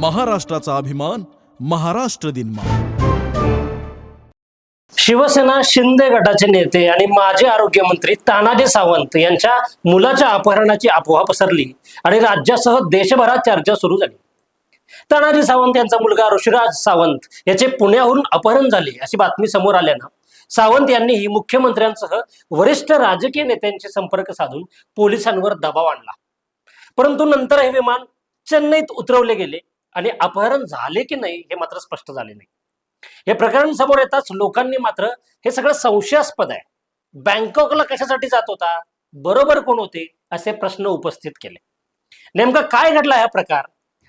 महाराष्ट्राचा अभिमान महाराष्ट्र दिन शिवसेना शिंदे गटाचे नेते आणि माजी आरोग्यमंत्री तानाजी सावंत यांच्या मुलाच्या अपहरणाची अफवा पसरली आणि राज्यासह देशभरात चर्चा सुरू झाली. तानाजी सावंत यांचा मुलगा ऋषिराज सावंत याचे पुण्याहून अपहरण झाले अशी बातमी समोर आल्यानं सावंत यांनीही मुख्यमंत्र्यांसह वरिष्ठ राजकीय नेत्यांशी संपर्क साधून पोलिसांवर दबाव आणला. परंतु नंतर हे विमान चेन्नईत उतरवले गेले. आणि अपहरण झाले की नाही हे मात्र स्पष्ट झाले नाही. हे प्रकरण समोर येताच लोकांनी मात्र हे सगळं संशयास्पद आहे. बँकॉकला कशासाठी जात होता? बरोबर कोण होते? असे प्रश्न उपस्थित केले. नेमका काय घडला हा प्रकार?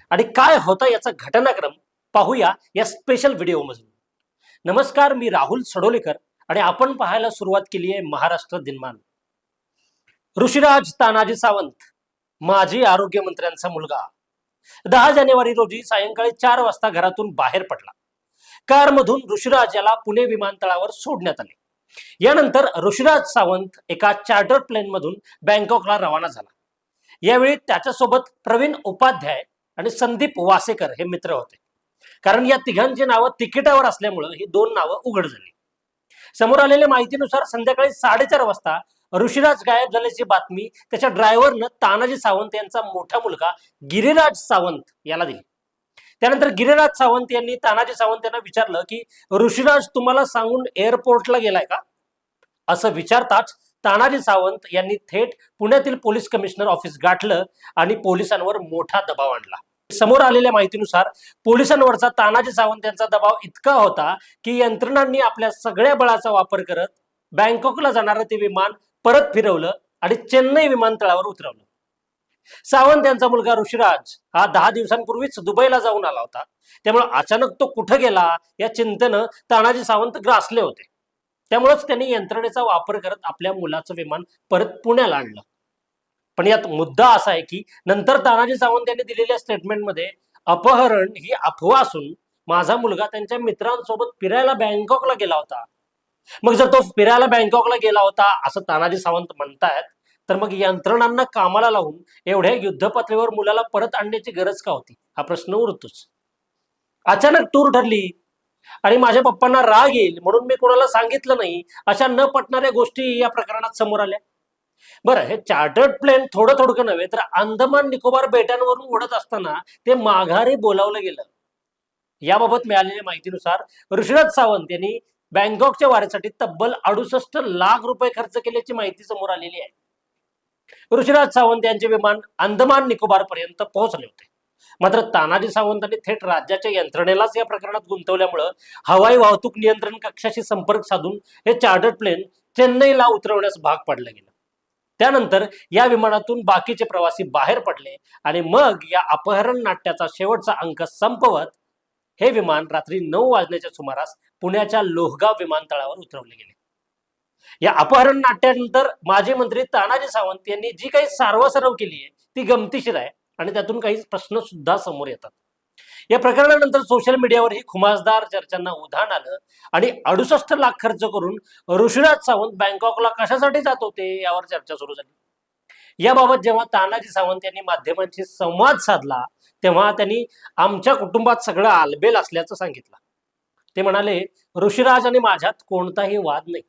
आणि काय होता याचा घटनाक्रम पाहूया या स्पेशल व्हिडिओमधून नमस्कार मी राहुल सडोलेकर आणि आपण पाहायला सुरुवात केली आहे महाराष्ट्र दिनमान. ऋषिराज तानाजी सावंत माजी आरोग्यमंत्र्यांचा मुलगा. दहा जानेवारी रोजी सायंकाळी चार वाजता घरातून बाहेर पडला. कारमधून ऋषिराज याला पुणे विमानतळावर सोडण्यात आले. यानंतर ऋषिराज सावंत एका चार्टर प्लेन मधून बँकॉकला रवाना झाला. यावेळी त्याच्यासोबत प्रवीण उपाध्याय आणि संदीप वासेकर हे मित्र होते. कारण या तिघांची नावं तिकिटावर असल्यामुळं ही दोन नावं उघड झाली. समोर आलेल्या माहितीनुसार संध्याकाळी साडेचार वाजता ऋषिराज गायब झाल्याची बातमी त्याच्या ड्रायव्हरनं तानाजी सावंत यांचा मोठा मुलगा गिरिराज सावंत याला दिली. त्यानंतर गिरिराज सावंत यांनी तानाजी सावंत यांना विचारलं की ऋषिराज तुम्हाला सांगून एअरपोर्टला गेलाय का? असं विचारताच तानाजी सावंत यांनी थेट पुण्यातील पोलीस कमिशनर ऑफिस गाठलं आणि पोलिसांवर मोठा दबाव आणला. समोर आलेल्या माहितीनुसार पोलिसांवरचा तानाजी सावंत यांचा दबाव इतका होता की यंत्रणांनी आपल्या सगळ्या बळाचा वापर करत बँकॉकला जाणारं ते विमान परत फिरवलं आणि चेन्नई विमानतळावर उतरवलं. सावंत यांचा मुलगा ऋषिराज हा दहा दिवसांपूर्वीच दुबईला जाऊन आला होता. त्यामुळे अचानक तो कुठं गेला या चिंतेनं तानाजी सावंत ग्रासले होते. त्यामुळेच त्यांनी यंत्रणेचा वापर करत आपल्या मुलाचं विमान परत पुण्याला आणलं. पण यात मुद्दा असा आहे की नंतर तानाजी सावंत यांनी दिलेल्या स्टेटमेंटमध्ये अपहरण ही अफवा असून माझा मुलगा त्यांच्या मित्रांसोबत फिरायला बँकॉकला गेला होता. मग जर तो फिरायला बँकॉकला गेला होता असं तानाजी सावंत म्हणतायत तर मग यंत्रणांना कामाला लावून एवढ्या युद्ध पातळीवर मुलाला परत आणण्याची गरज का होती? हा प्रश्न उरतोच. अचानक टूर ठरली. आणि माझ्या पप्पांना राग येईल म्हणून मी कोणाला सांगितलं नाही अशा न पटणाऱ्या गोष्टी या प्रकरणात समोर आल्या. बरं हे चार्टर्ड प्लेन थोडं थोडकं नव्हे तर अंदमान निकोबार बेटांवरून उडत असताना ते माघारी बोलावलं गेलं. याबाबत मिळालेल्या माहितीनुसार ऋषिराज सावंत यांनी बँकॉकच्या वारीसाठी तब्बल अडुसष्ट लाख रुपये खर्च केल्याची माहिती समोर आलेली आहे. ऋषिराज सावंत यांचे विमान अंदमान निकोबार पर्यंत पोहोचले होते. मात्र तानाजी सावंतांनी थेट राज्याच्या यंत्रणेलाच या प्रकरणात गुंतवल्यामुळं हवाई वाहतूक नियंत्रण कक्षाशी संपर्क साधून हे चार्टर्ड प्लेन चेन्नईला उतरवण्यास भाग पाडलं गेलं. त्यानंतर या विमानातून बाकीचे प्रवासी बाहेर पडले आणि मग या अपहरण नाट्याचा शेवटचा अंक संपवत हे विमान रात्री नऊ वाजण्याच्या सुमारास पुण्याच्या लोहगाव विमानतळावर उतरवले गेले. या अपहरण नाट्यानंतर माजी मंत्री तानाजी सावंत यांनी जी काही सारवासारव केली आहे ती गमतीशीर आहे आणि त्यातून काही प्रश्न सुद्धा समोर येतात. या प्रकरणानंतर सोशल मीडियावर ही खुमासदार चर्चांना उधाण आलं आणि अडुसष्ट लाख खर्च करून ऋषिराज सावंत बँकॉकला कशासाठी जात होते यावर चर्चा सुरू झाली. याबाबत जेव्हा तानाजी सावंत यांनी माध्यमांशी संवाद साधला तेव्हा त्यांनी आमच्या कुटुंबात सगळं आलबेल असल्याचं सांगितलं. ते म्हणाले ऋषीराज आणि माझ्यात कोणताही वाद नाही.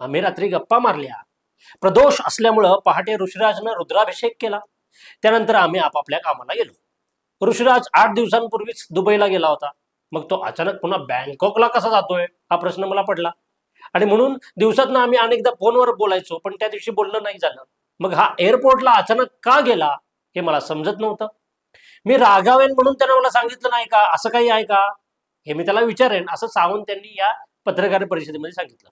आम्ही रात्री गप्पा मारल्या. प्रदोष असल्यामुळं पहाटे ऋषिराजनं रुद्राभिषेक केला. त्यानंतर आम्ही आपापल्या कामाला गेलो. ऋषीराज आठ दिवसांपूर्वीच दुबईला गेला होता. मग तो अचानक पुन्हा बँकॉकला कसा जातोय? हा प्रश्न मला पडला. आणि म्हणून दिवसातनं आम्ही अनेकदा फोनवर बोलायचो पण त्या दिवशी बोलणं नाही झालं. मग हा एअरपोर्टला अचानक का गेला हे मला समजत नव्हतं. मी रागावेन म्हणून त्यानं मला सांगितलं नाही का? असं काही आहे का? हे मी त्याला विचारेन असं सावंत त्यांनी या पत्रकार परिषदेमध्ये सांगितलं.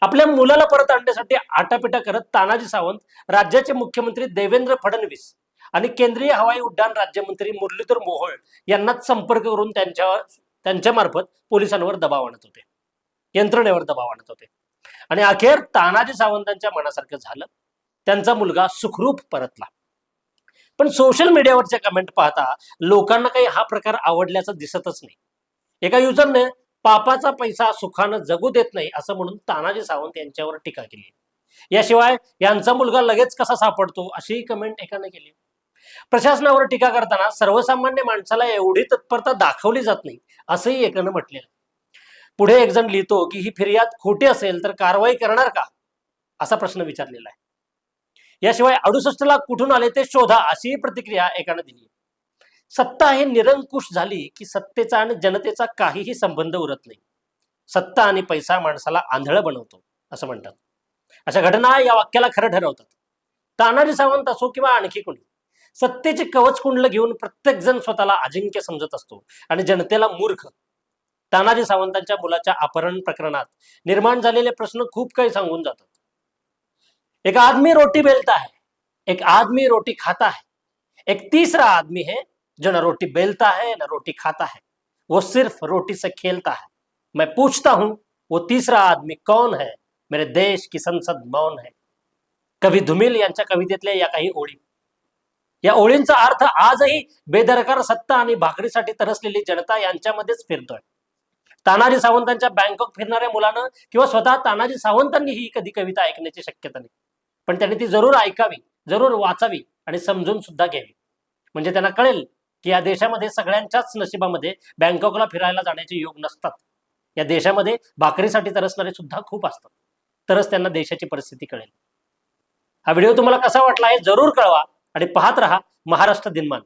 आपल्या मुलाला परत आणण्यासाठी आटापिटा करत तानाजी सावंत राज्याचे मुख्यमंत्री देवेंद्र फडणवीस आणि केंद्रीय हवाई उड्डाण राज्यमंत्री मुरलीधर मोहोळ यांनाच संपर्क करून त्यांच्यावर त्यांच्या मार्फत पोलिसांवर दबाव आणत होते. यंत्रणेवर दबाव आणत होते. आणि अखेर तानाजी सावंतांच्या मनासारखं झालं. त्यांचा मुलगा सुखरूप परतला. पण सोशल मीडियावरच्या कमेंट पाहता लोकांना काही हा प्रकार आवडल्याचं दिसतच नाही. एका युजरने पापाचा पैसा सुखानं जगू देत नाही असं म्हणून तानाजी सावंत यांच्यावर टीका केली. याशिवाय यांचा मुलगा लगेच कसा सापडतो अशीही कमेंट एकाने केली. प्रशासनावर टीका करताना सर्वसामान्य माणसाला एवढी तत्परता दाखवली जात नाही असंही एकानं म्हटलेलं पुढे एक जण लिहितो की ही फिर्याद खोटी असेल तर कारवाई करणार का? असा प्रश्न विचारलेला आहे. याशिवाय अडुसष्ट लाख कुठून आले ते शोधा अशी प्रतिक्रिया एकानं दिली सत्ता ही निरंकुश झाली की सत्तेचा आणि जनतेचा काहीही संबंध उरत नाही. सत्ता आणि पैसा माणसाला आंधळ बनवतो असं म्हणतात. अशा घटना या वाक्याला खरं ठरवतात. तानाजी सावंत असो किंवा आणखी कोणी सत्तेचे कवच कुंडल घेऊन प्रत्येक जण स्वतःला अजिंक्य समजत असतो आणि जनतेला मूर्ख. तानाजी सावंतांच्या मुलाच्या अपहरण प्रकरणात निर्माण झालेले प्रश्न खूप काही सांगून जातात. एक आदमी रोटी बेलता है एक आदमी रोटी खाता है एक तीसरा आदमी है जो ना रोटी बेलता है न रोटी खाता है वो सिर्फ रोटी से खेलता है मैं पूछता हूं वो तीसरा आदमी कौन है? मेरे देश की संसद मौन है. कवी धुमिल यांच्या कवितेतल्या या काही ओळी या ओळींचा अर्थ आजही बेदरकार सत्ता आणि भाकरीसाठी तरसलेली जनता यांच्यामध्येच फिरतोय. तानाजी सावंतांच्या बँकॉक फिरणाऱ्या मुलानं किंवा स्वतः तानाजी सावंतांनी ही कधी कविता ऐकण्याची शक्यता नाही. पण त्यांनी ती जरूर ऐकावी जरूर वाचावी आणि समजून सुद्धा घ्यावी. म्हणजे त्यांना कळेल की या देशामध्ये सगळ्यांच्याच नशिबामध्ये बँकॉकला फिरायला जाण्याचे योग नसतात. या देशामध्ये भाकरीसाठी तरसणारे सुद्धा खूप असतात. तरच त्यांना देशाची परिस्थिती कळेल. हा व्हिडिओ तुम्हाला कसा वाटला हे जरूर कळवा. आणि पाहत रहा महाराष्ट्र दिनमान.